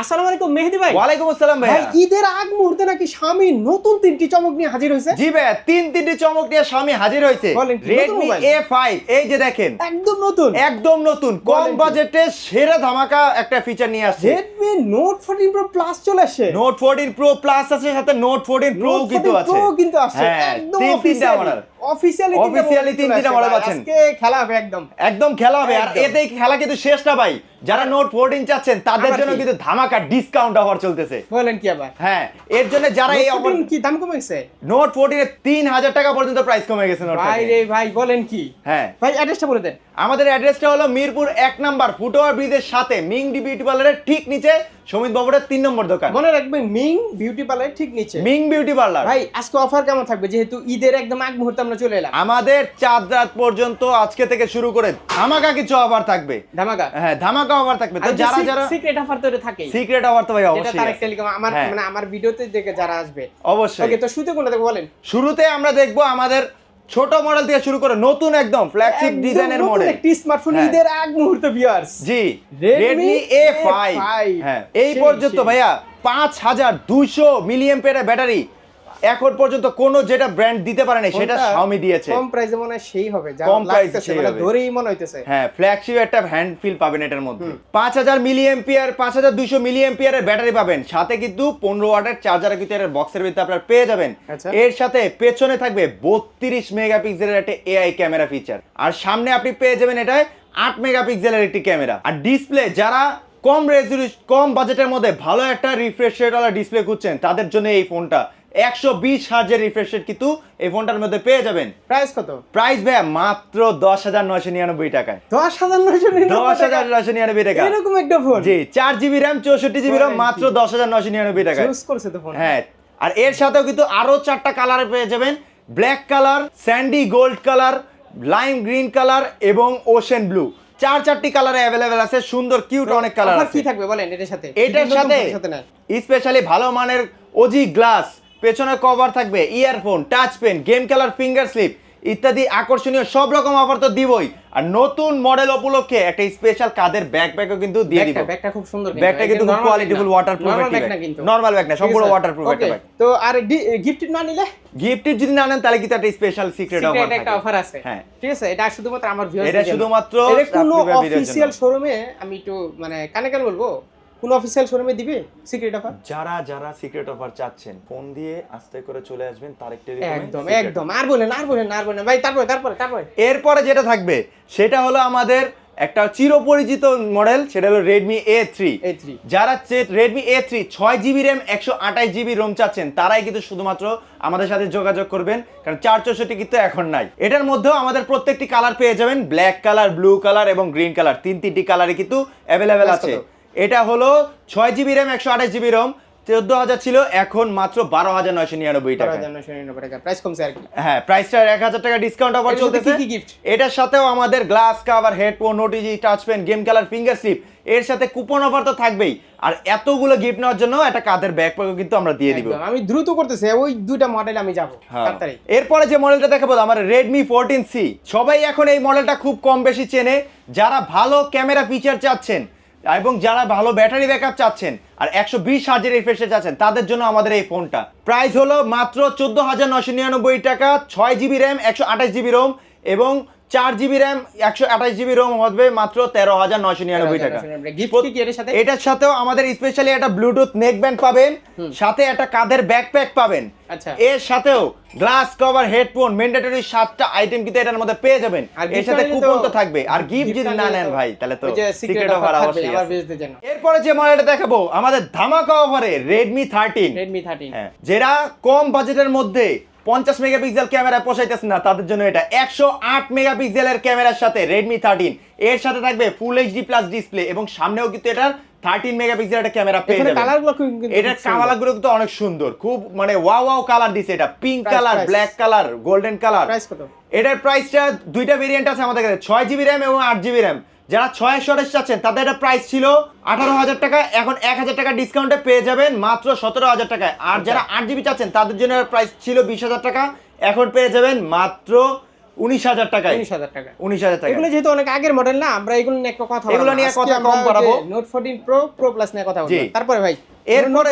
আসসালামু আলাইকুম মেহেদি ভাই। ওয়ালাইকুম আসসালাম ভাই ঈদের আগ মুহূর্তে নাকি স্বামী নতুন তিনটি চমক নিয়ে হাজির হয়েছে? জি ভাইয়া তিন তিনটি চমক নিয়ে স্বামী হাজির হয়েছে। এ ফাইভ এই যে দেখেন। একদম নতুন? একদম নতুন। কম বাজেটে সেরা ধামাকা একটা ফিচার নিয়ে আসছে। Redmi note fourteen pro plus চলে আসছে নোট ফোরটিন প্রো প্লাস আছে সাথে নোট ফোরটিন প্রো কিন্তু আছে। Pro কিন্তু আসছে। হ্যাঁ, একদম তিন তিনটা মডেল অফিসিয়ালি অফিসিয়ালি তিন তিনটা model পাচ্ছেন। আজকে খেলা হবে একদম। একদম খেলা হবে। আর এতে খেলা কিন্তু শেষ না ভাই। যারা নোট ফোরটিন চাচ্ছেন তাদের জন্য কিন্তু ধামাকা ডিসকাউন্ট অফার চলতেছে। বলেন কি আবার? হ্যাঁ এর জন্য যারা এই অফার কি দাম কমে গেছে নোট ফোরটিন এর তিন হাজার টাকা পর্যন্ত প্রাইস কমে গেছে নোট ভাই রে ভাই বলেন কি? হ্যাঁ। ভাই অ্যাড্রেসটা বলে দেন। আমাদের অ্যাড্রেসটা হলো মিরপুর এক নাম্বার ফুটওভার ব্রিজের সাথে মিং ডি বিউটি পার্লারের ঠিক নিচে সমিত বাবুরের তিন নম্বর দোকান। মনে রাখবেন মিং বিউটি পার্লার ঠিক নিচে। Ming beauty parlour. ভাই আজকে অফার কেমন থাকবে? যেহেতু ঈদের একদম আগ মুহূর্তে আমরা চলে এলাম। আমাদের চাঁদ রাত পর্যন্ত আজকে থেকে শুরু করে ধামাকা কিছু অফার থাকবে। ধামাকা? হ্যাঁ ধামাকা অফার থাকবে। তো যারা যারা সিক্রেট অফার তো থাকে সিক্রেট অফার তো ভাই অবশ্যই তারেক। টেলিকম আমার হ্যাঁ। মানে আমার ভিডিওতে দেখে যারা আসবে। অবশ্যই। ওকে তো শুতে কোনটা দেখো বলেন? শুরুতে আমরা দেখব আমাদের ছোট মডেল থেকে শুরু করে নতুন একদম ফ্ল্যাগশিপ ডিজাইনের মডেল একটি স্মার্টফোন। ঈদের আগ মুহূর্তে ভিউয়ার্স জি Redmi Redmi A five A5 হ্যাঁ এই পর্যন্ত ভাইয়া পাঁচ হাজার দুইশো ব্যাটারি এখন পর্যন্ত কোনো যেটা ব্র্যান্ড দিতে পারে না সেটা শাওমি দিয়েছে। কম প্রাইসে মনে সেই হবে যা কম লাগতেছে মানে ধরেই মনে হইতেছে। হ্যাঁ ফ্ল্যাগশিপ একটা হ্যান্ড ফিল পাবেন এটার মধ্যে। পাঁচ হাজার মিলি এম্পিয়ার পাঁচ হাজার দুইশো মিলি এম্পিয়ারের ব্যাটারি পাবেন। সাথে কিন্তু পনেরো ওয়াটের চার্জারের ভিতরে বক্সের ভিতরে আপনারা পেয়ে যাবেন। আচ্ছা। এর সাথে পেছনে থাকবে বত্রিশ মেগাপিক্সেলের একটা এআই ক্যামেরা ফিচার আর সামনে আপনি পেয়ে যাবেন এটায় আট মেগাপিক্সেলের একটি ক্যামেরা আর ডিসপ্লে যারা কম রেজুলেশন কম বাজেটের মধ্যে ভালো একটা রিফ্রেশ রেটওয়ালা ডিসপ্লে খুঁজছেন তাদের জন্য এই ফোনটা একশো বিশ হাজার রিফ্রেশ রেট কিন্তু এই ফোনটার মধ্যে পেয়ে যাবেন। প্রাইস কত? প্রাইস ভাইয়া মাত্র দশ হাজার নয়শো নিরানব্বই টাকায় দশ হাজার নয়শো দশ হাজার নয়শো নিরানব্বই টাকা। এরকম একটা ফোন জি চার জিবি র্যাম চৌষট্টি জিবি র্যাম মাত্র? দশ হাজার নয়শো নিরানব্বই টাকায় চুজ করছে তো ফোন হ্যাঁ আর এর সাথেও কিন্তু আরও চারটা কালার পেয়ে যাবেন। Black colour sandy gold colour lime green colour এবং ওশেন ব্লু চার চারটি কালারে অ্যাভেলেবেল আছে সুন্দর কিউট অনেক কালার অফার কি থাকবে বলেন এটার সাথে? এটার সাথে স্পেশালি ভালো মানের ওজি গ্লাস পেছনে কভার থাকবে ইয়ারফোন টাচ পেন গেম খেলার ফিঙ্গার স্লিপ ইত্যাদি আকর্ষণীয় সব রকম অফার তো দিবই। আর নতুন মডেল উপলক্ষে একটা স্পেশাল কাদের ব্যাকপ্যাকও কিন্তু দিয়ে দিব। ব্যাগটা খুব সুন্দর ব্যাগটা কিন্তু খুব কোয়ালিটিফুল ওয়াটারপ্রুফ ব্যাগ না ব্যাগ কিন্তু। নরমাল ব্যাগ না সম্পূর্ণ ওয়াটারপ্রুফ একটা ব্যাগ তো আর গিফট না নিলে? গিফটের যদি না নেন তাহলে কিন্তু একটা স্পেশাল সিক্রেট অফার সিক্রেট একটা অফার আছে। হ্যাঁ। ঠিক আছে এটা শুধুমাত্র আমার ভিউয়ার্স এটা শুধুমাত্র এটা কোনো জন্য। শোরুমে আমি একটু মানে কানে কানে বলব? কোন অফিসিয়াল শোরুমে দিবে? সিক্রেট অফার যারা যারা সিক্রেট অফার চাচ্ছেন ফোন দিয়ে আস্তে করে চলে আসবেন তার একটি একদম একদম। আর বলেন আর বলেন আর বলেন। ভাই তারপরে তারপরে তারপরে। এরপরে যেটা থাকবে সেটা হলো আমাদের একটা চিরপরিচিত মডেল সেটা হলো রেডমি এ থ্রি A3 যারা রেডমি এ থ্রি ছয় জিবি র্যাম একশো আঠাশ জিবি রোম চাচ্ছেন তারাই কিন্তু শুধুমাত্র আমাদের সাথে যোগাযোগ করবেন কারণ চার চৌষট্টি কিন্তু এখন নাই। এটার মধ্যেও আমাদের প্রত্যেকটি কালার পেয়ে যাবেন ব্ল্যাক কালার ব্লু কালার এবং গ্রিন কালার তিন তিনটি কালারই কিন্তু অ্যাভেলেবেল আছে? এটা হলো ছয় জিবি র্যাম একশো আঠাশ জিবি রোম চোদ্দ হাজার ছিল এখন মাত্র বারো হাজার নয়শো নিরানব্বই টাকা। প্রাইস কমছে আর কি? হ্যাঁ প্রাইসটা এক হাজার টাকা ডিসকাউন্ট অফার চলতেছে? এটার সাথেও আমাদের গ্লাস কাভার হেডফোন নোটিজি টাচ পেন গেম খেলার ফিঙ্গার স্লিপ এর সাথে কুপন অফার তো থাকবেই। আর এতগুলো গিফট নেওয়ার জন্য একটা কাঁধের ব্যাকপ্যাকও কিন্তু আমরা দিয়ে দিব। আমি দ্রুত করতেছি ওই দুইটা মডেল আমি যাব হ্যাঁ। এরপরে যে মডেলটা দেখাবো আমার রেডমি ফোরটিন সি সবাই এখন এই মডেলটা খুব কম বেশি চেনে। যারা ভালো ক্যামেরা ফিচার চাচ্ছেন এবং যারা ভালো ব্যাটারি ব্যাকআপ চাচ্ছেন আর একশো বিশ হাজার রিফ্রেশে চাচ্ছেন, তাদের জন্য আমাদের এই ফোনটা। প্রাইস হলো মাত্র চোদ্দ হাজার নশো নিরানব্বই টাকা, ছয় জিবি র্যাম একশো আঠাশ জিবি রোম এবং চার জিবি র্যাম একশো আঠাশ জিবি রোম হবে মাত্র তেরো হাজার নয়শো নিরানব্বই টাকা। এটার সাথেও আমাদের স্পেশালি একটা ব্লুটুথ নেক ব্যান্ড পাবেন সাথে একটা কাঁধের ব্যাকপ্যাক পাবেন। আচ্ছা। এর সাথেও গ্লাস কভার হেডফোন ম্যান্ডেটরি সাতটা আইটেম কিন্তু এটার মধ্যে পেয়ে যাবেন। আর এর সাথে কুপন তো- থাকবে। আর গিফট যদি না নেন ভাই তাহলে তো সিক্রেট অফার অবশ্যই এরপরে যে মডেলটা দেখাবো আমাদের ধামাকা অফারে রেডমি থার্টিন রেডমি থার্টিন হ্যাঁ যারা কম বাজেটের মধ্যে পঞ্চাশ মেগাপিক্সেল ক্যামেরা পোষাইতেছে না তাদের জন্য এটা। একশো আট মেগাপিক্সেলের ক্যামেরার সাথে রেডমি থার্টিন এর সাথে থাকবে ফুল এইচডি প্লাস ডিসপ্লে এবং সামনেও কিন্তু এটার থার্টিন মেগাপিক্সেল একটা ক্যামেরা পেয়ে যাবেন। কালারগুলো কিন্তু এটার কালারগুলো কিন্তু অনেক সুন্দর। খুব মানে ওয়াও ওয়াও কালার দিছে এটা। Pink colour black colour golden colour এটার প্রাইসটা দুইটা ভেরিয়েন্ট আছে আমাদের কাছে। ছয় জিবি র্যাম এবং আট জিবি র্যাম যারা ছয় সরেশ চাচ্ছেন তাদের একটা প্রাইস ছিল আঠারো হাজার টাকা এখন এক হাজার টাকা ডিসকাউন্টে পেয়ে যাবেন মাত্র সতেরো হাজার টাকায়। আর যারা আট জিবি চাচ্ছেন তাদের জন্য প্রাইস ছিল বিশ হাজার টাকা এখন পেয়ে যাবেন মাত্র উনিশ হাজার টাকায়। উনিশ হাজার টাকা। উনিশ হাজার টাকা এগুলো যেহেতু অনেক আগের মডেল না আমরা এগুলো নিয়ে কথা এগুলো নিয়ে কথা কম বাড়াবো। Note fourteen pro pro plus নিয়ে কথা বলব তারপরে ভাই নোট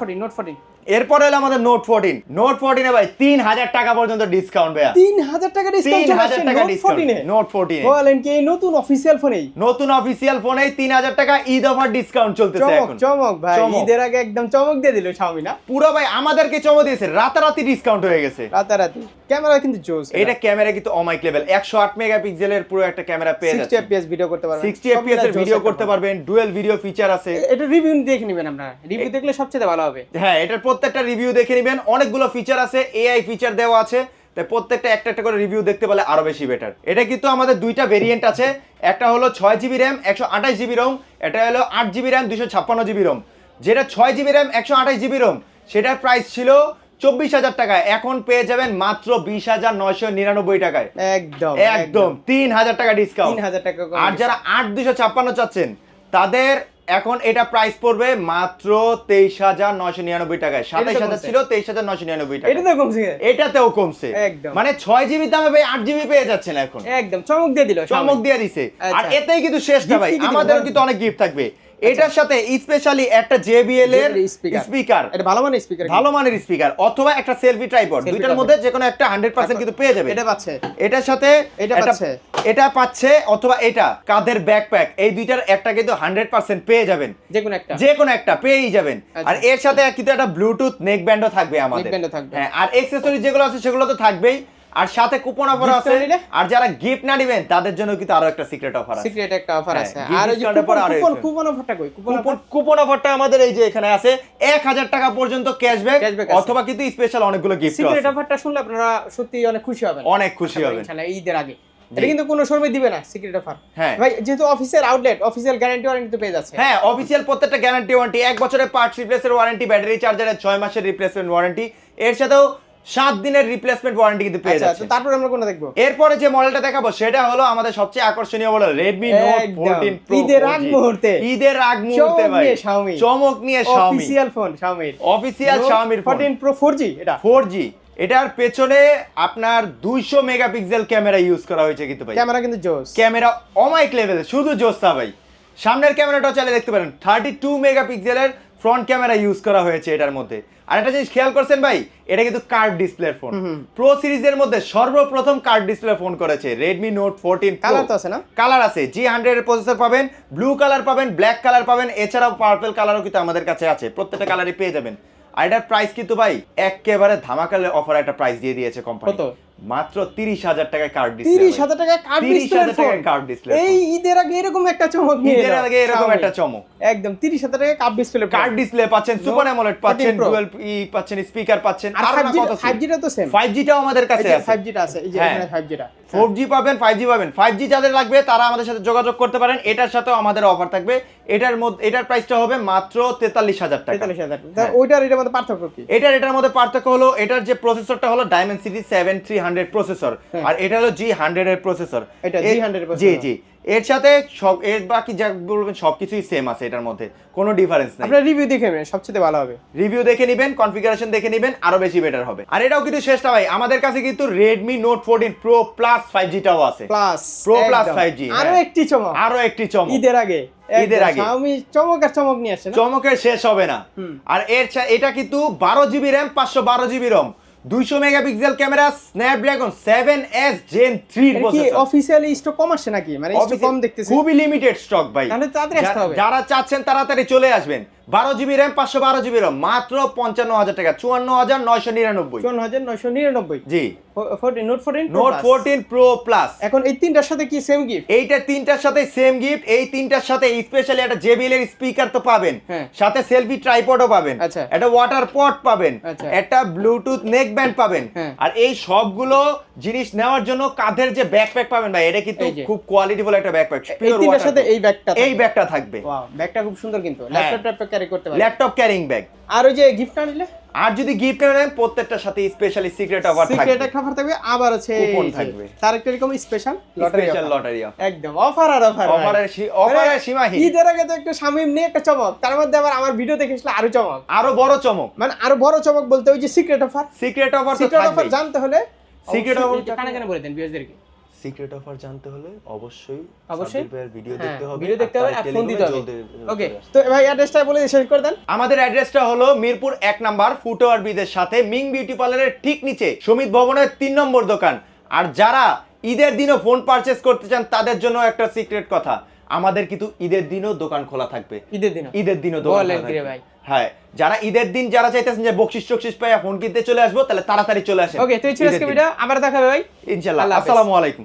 ফোরটিন নোট ফোরটিন এরপরে হলো আমাদের নোট ফোরটিন নোট ফোরটিনে ভাই তিন হাজার টাকা পর্যন্ত ডিসকাউন্ট ভাইয়া। তিন হাজার টাকা ডিসকাউন্ট হাজার টাকা নোট ডিসকাউন্ট ফোরটিনে নোট ফোরটিনে বলেন কি নতুন অফিসিয়াল ফোনেই নতুন অফিসিয়াল ফোনে তিন হাজার টাকা ঈদ অফার ডিসকাউন্ট চলতেছে চমক এখন। চমক ভাই ঈদের আগে একদম চমক দিয়ে দিল শাওমি না? পুরো ভাই আমাদেরকে চমক দিয়েছে রাতারাতি ডিসকাউন্ট হয়ে গেছে। রাতারাতি। ক্যামেরা কিন্তু জোস এটা ক্যামেরা কিন্তু অমাইক লেভেল একশো আট মেগাপিক্সেলের পুরো একটা ক্যামেরা পেয়ে 60 যাচ্ছে fps ভিডিও করতে পারবেন। সিক্সটি সব এফপিএস এর ভিডিও করতে পারবেন। ডুয়েল ভিডিও ফিচার আছে। এটা রিভিউ দেখে নেবেন আপনারা। রিভিউ দেখলে সবচেয়ে ভালো হবে। হ্যাঁ এটার প্রত্যেকটা রিভিউ দেখে নেবেন। অনেকগুলো ফিচার আছে এআই ফিচার দেওয়া আছে। তাই প্রত্যেকটা একটা একটা করে রিভিউ দেখতে পেলে আরও বেশি বেটার এটা কিন্তু আমাদের দুইটা ভেরিয়েন্ট আছে। একটা হলো ছয় জিবি র্যাম একশো আঠাশ জিবি রোম এটা হলো আট জিবি র্যাম দুশো ছাপ্পান্ন জিবি রোম যেটা ছয় জিবি র্যাম একশো আঠাশ জিবি রোম সেটার প্রাইস ছিল চব্বিশ হাজার টাকা এখন পেয়ে যাবেন মাত্র বিশ হাজার নয়শো নিরানব্বই টাকায়। একদম একদম তিন হাজার টাকা ডিসকাউন্ট তিন হাজার টাকা আর যারা আট দুশো ছাপ্পান্ন চাচ্ছেন তাদের এখন এটা প্রাইস পড়বে মাত্র তেইশ হাজার নয়শো নিরানব্বই টাকায়। সাতাইশ হাজার ছিল তেইশ হাজার নয়শো নিরানব্বই টাকা এটা তো কমছে এটাতেও কমছে। একদম। মানে ছয় জিবি দামে ভাই আট জিবি পেয়ে যাচ্ছেন এখন। একদম। চমক দিয়ে দিল চমক দিয়ে দিছে। আর আচ্ছা। এতেই কিন্তু শেষ না ভাই? আমাদেরও কিন্তু অনেক গিফট থাকবে। এটার সাথে স্পেশালি একটা জেবিএল এর স্পিকার এটা ভালো মানে স্পিকার ভালো মানের স্পিকার অথবা একটা সেলফি ট্রাইপড দুইটার মধ্যে যে কোনো একটা হান্ড্রেড পার্সেন্ট কিন্তু পেয়ে যাবে। এটা পাচ্ছে। এটার সাথে এটা পাচ্ছে। এটা পাচ্ছে অথবা এটা কাঁধের ব্যাকপ্যাক এই দুইটার একটা কিন্তু হান্ড্রেড পার্সেন্ট পেয়ে যাবেন। যে কোনো একটা। যে কোনো একটা পেয়েই যাবেন। আচ্ছা। আর এর সাথে কিন্তু একটা ব্লুটুথ নেক ব্যান্ডও থাকবে আমাদের। Neckband ও থাকবে। হ্যাঁ আর এক্সেসরি যেগুলো আছে সেগুলো তো থাকবেই। আর সাথে কুপন অফার আছে। আর যারা গিফট না নেবেন তাদের জন্য কিন্তু আরও একটা সিক্রেট অফার আছে। সিক্রেট একটা অফার হ্যাঁ, আছে। আর ওই কুপন কুপন অফারটা কই? কুপন কুপন অফার কুপন অফারটা আমাদের এই যে এখানে আছে। এক হাজার টাকা পর্যন্ত ক্যাশব্যাক। অথবা কিন্তু স্পেশাল অনেকগুলো গিফট সিক্রেট অফারটা শুনলে আপনারা সত্যি অনেক খুশি হবেন। অনেক খুশি হবেন। ইনশাআল্লাহ ঈদের আগে। এটা কিন্তু কোনো শোরুমে দিবে না সিক্রেট অফার হ্যাঁ। ভাই যেহেতু official outlet official guarantee warranty তো পেয়ে যাচ্ছে। হ্যাঁ অফিসিয়াল প্রত্যেকটা গ্যারান্টি ওয়ারেন্টি এক বছরের পার্টস রিপ্লেসের ওয়ারেন্টি ব্যাটারি চার্জারের ছয় মাসের রিপ্লেসমেন্ট ওয়ারেন্টি এর সাথেও সাত দিনের রিপ্লেসমেন্ট ওয়ারেন্টি কিন্তু পেয়ে আচ্ছা যাচ্ছে। তো তারপর আমরা কোনটা দেখব? এরপরে যে মডেলটা দেখাবো সেটা হলো আমাদের সবচেয়ে আকর্ষণীয় মডেল Redmi Note একদম। 14 Pro ঈদের আগ মুহূর্তে। ঈদের আগ মুহূর্তে ভাই। Xiaomi। চমক নিয়ে Xiaomi official phone Xiaomi official Xiaomi phone 14 Pro 4G এটা? 4G এটার পেছনে আপনার 200 মেগাপিক্সেল ক্যামেরা ইউজ করা হয়েছে কিন্তু ভাই। ক্যামেরা কিন্তু জোস। ক্যামেরা অমাইক লেভেল শুধু জোস্তা ভাই। সামনের ক্যামেরাটাও চালিয়ে দেখতে পারেন। থার্টি টু মেগাপিক্সেলের ফ্রন্ট ক্যামেরা ইউজ করা হয়েছে এটার মধ্যে। আর একটা জিনিস খেয়াল করছেন ভাই এটা কিন্তু কার্ড ডিসপ্লের ফোন। প্রো সিরিজের মধ্যে সর্বপ্রথম কার্ড ডিসপ্লে ফোন করেছে রেডমি নোট ফোরটিন কালার তো আছে না? কালার আছে। জি হান্ড্রেড এর প্রসেসর পাবেন ব্লু কালার পাবেন ব্ল্যাক কালার পাবেন এছাড়াও পার্পল কালারও কিন্তু আমাদের কাছে আছে। প্রত্যেকটা কালারই পেয়ে যাবেন। আর এটার প্রাইস কিন্তু ভাই একেবারে ধামাকালে অফার একটা প্রাইস দিয়ে দিয়েছে কোম্পানি? মাত্র তিরিশ হাজার টাকায় কার্ড ডিসপ্লে তিরিশ হাজার টাকা কার্ড 30,000 টাকায় display এই ঈদের আগে এরকম একটা চমক ঈদের আগে এরকম একটা চমক। একদম তিরিশ হাজার টাকা কার্ড ডিসপ্লে কার্ড ডিসপ্লে পাচ্ছেন সুপার অ্যামোলেড পাচ্ছেন 14 ডুয়াল ই পাচ্ছেন স্পিকার পাচ্ছেন আর আর ফাইভ না জি কত ফাইভ জিটা তো সেম ফাইভ জিটাও আমাদের কাছে আছে। ফাইভ জিটা আছে এই যে হ্যাঁ। এখানে ফাইভ জিটা ফোর জি পাবেন ফাইভ জি পাবেন। ফাইভ জি যাদের লাগবে তারা আমাদের সাথে যোগাযোগ করতে পারেন। এটার সাথেও আমাদের অফার থাকবে। এটার মধ্যে এটার প্রাইসটা হবে মাত্র তেতাল্লিশ হাজার টাকা। তেতাল্লিশ হাজার হ্যাঁ। ওইটার এটার মধ্যে পার্থক্য কি? এটার এটার মধ্যে পার্থক্য হলো এটার যে প্রসেসরটা হলো সেভেন থ্রি হান্ড্রেড প্রসেসর হ্যাঁ। আর এটা হলো জি হান্ড্রেড এর প্রসেসর এটা G100 এর জি জি। এর সাথে সব এর বাকি যা বলবেন সবকিছুই সেম আছে এটার মধ্যে। কোনো ডিফারেন্স নাই। আপনার রিভিউ দেখে নেবেন সবচেয়ে ভালো হবে। রিভিউ দেখে নেবেন কনফিগারেশন দেখে নেবেন আরও বেশি বেটার হবে। আর এটাও কিন্তু শেষ না ভাই আমাদের কাছে কিন্তু Redmi note fourteen pro plus five জিটাও আছে। প্লাস Pro plus 5G, আরও হ্যাঁ। একটি চমক। আরও একটি চমক। ঈদের আগে। ঈদের আগে। আমি চমক আর চমক নিয়ে আসছে না? চমকের শেষ হবে না। আর এর এটা কিন্তু বারো জিবি র্যাম পাঁচশো বারো জিবি রম দুইশো megapixel camera Snapdragon seven S Gen three কি অফিসিয়ালি স্টক কম আসছে নাকি? মানে স্টক কম দেখতেছি। খুবই লিমিটেড স্টক ভাই। তাহলে তাড়াতাড়ি আসতে হবে। যারা চাচ্ছেন তাড়াতাড়ি চলে আসবেন। বারো জিবি র্যাম পাঁচশো বারো জিবি রম মাত্র পঞ্চান্ন হাজার টাকা চুয়ান্ন হাজার নয়শো নিরানব্বই। চুয়ান্ন হাজার নয়শো নিরানব্বই। জি। Fourteen note fourteen note fourteen pro plus এখন এই তিনটার সাথে কি সেম গিফট এইটা তিনটার সাথে সেম গিফট এই তিনটার সাথে স্পেশালি একটা জেবিএল এর স্পিকার তো পাবেন। হ্যাঁ। সাথে সেলফি ট্রাইপডও পাবেন। আচ্ছা। একটা ওয়াটার পট পাবেন। আচ্ছা। একটা ব্লুটুথ নেক ব্যান্ড পাবেন। হ্যাঁ। আর এই সবগুলো জিনিস নেওয়ার জন্য কাঁধের যে ব্যাকপ্যাক পাবেন ভাই এটা কিন্তু। খুব কোয়ালিটিফুল একটা ব্যাকপ্যাক এই তিনটার সাথে এই ব্যাগটা এই ব্যাগটা থাকবে। ব্যাগটা খুব সুন্দর কিন্তু। হ্যাঁ। ল্যাপটপ ক্যারি করতে ল্যাপটপ ক্যারিং ব্যাগ আর ওই যে গিফট না নিলে আর যদি গিফট নেন প্রত্যেকটার সাথে স্পেশালি সিক্রেট অফার সিক্রেট থাকবে। একটা অফার থাকবে আবার আছে যে, থাকবে। তার একটা এরকম স্পেশাল লটারি স্পেশাল লটারি একদম অফার আর অফার অফারের অফারের সীমাহীন। ঈদের আগে তো একটা শামিম নিয়ে একটা চমক তার মধ্যে আবার আমার ভিডিও দেখে আসলে আরও চমক। আরও বড় চমক। মানে আরও বড় চমক বলতে ওই যে secret offer secret offer secret offer জানতে হলে কানে কানে বলে দেন ভিউয়ারদেরকে সিক্রেট অফার জানতে হলে অবশ্যই অবশ্যই। ভিডিও হ্যাঁ দেখতে হবে ভিডিও দেখতে হবে আর ফোন দিতে হবে। ওকে তো ভাই অ্যাড্রেসটা বলে শেষ করে দেন। আমাদের অ্যাড্রেসটা হলো মিরপুর এক নাম্বার ফুটওভার ব্রিজের সাথে মিং বিউটি পার্লারের ঠিক নিচে সমিত ভবনের তিন নম্বর দোকান। আর যারা ঈদের দিনও ফোন পারচেস করতে চান তাদের জন্য একটা সিক্রেট কথা। আমাদের কিন্তু ঈদের দিনও দোকান খোলা থাকবে। ঈদের দিন ঈদের দিনও দোকান খোলা থাকবে। ভাই? হ্যাঁ যারা ঈদের দিন যারা চাইতেছেন যে বকশিস টকশিস পাইয়া ফোন কিনতে চলে আসব তাহলে তাড়াতাড়ি চলে আসেন। ওকে তুই ছিল দিন। ভিডিও আবার দেখাবে ভাই। ইনশাল্লাহ। আল্লাহ হাফেজ। আসসালামু আলাইকুম।